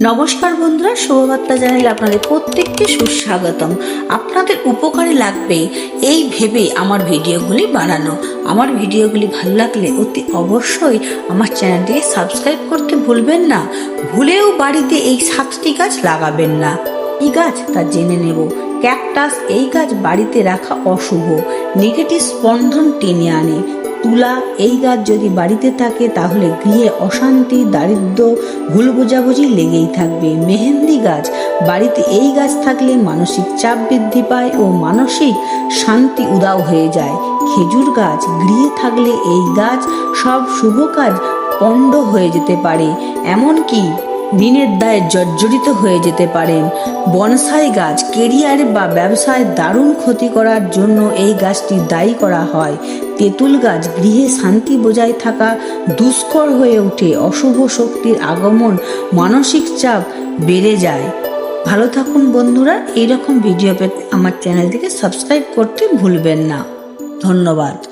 নমস্কার বন্ধুরা, শুভবার্তা জানালে আপনাদের প্রত্যেককে সুস্বাগতম। আপনাদের উপকারে লাগবে এই ভেবে আমার ভিডিওগুলি বানানো। আমার ভিডিওগুলি ভালো লাগলে অতি অবশ্যই আমার চ্যানেলটিকে সাবস্ক্রাইব করতে ভুলবেন না। ভুলেও বাড়িতে এই সাতটি গাছ লাগাবেন না। কি গাছ? তা জেনে নেব। ক্যাকটাস এই গাছ বাড়িতে রাখা অশুভ। নেগেটিভ স্পন্দন টেনে আনে। তুলা এই গাছ যদি বাড়িতে থাকে, তাহলে গৃহে অশান্তি দারিদ্র ভুল বোঝাবুঝি লেগেই থাকবে। মেহেন্দি গাছ, বাড়িতে এই গাছ থাকলে মানসিক চাপ বৃদ্ধি পায় ও মানসিক শান্তি উদাও হয়ে যায়। খেজুর গাছ, গৃহে থাকলে এই গাছ সব শুভ কাজ পণ্ড হয়ে যেতে পারে। এমনকি ঋণের দায়ে জর্জরিত হয়ে যেতে পারেন। বনসাই গাছ কেরিয়ার বা ব্যবসায় দারুণ ক্ষতি করার জন্য এই গাছটি দায়ী করা হয়। তেঁতুল গাছ গৃহে শান্তি বজায় থাকা দুষ্কর হয়ে ওঠে, অশুভ শক্তির আগমন, মানসিক চাপ বেড়ে যায়। ভালো থাকুন বন্ধুরা, এইরকম ভিডিও পেতে আমার চ্যানেলটিকে সাবস্ক্রাইব করতে ভুলবেন না। ধন্যবাদ।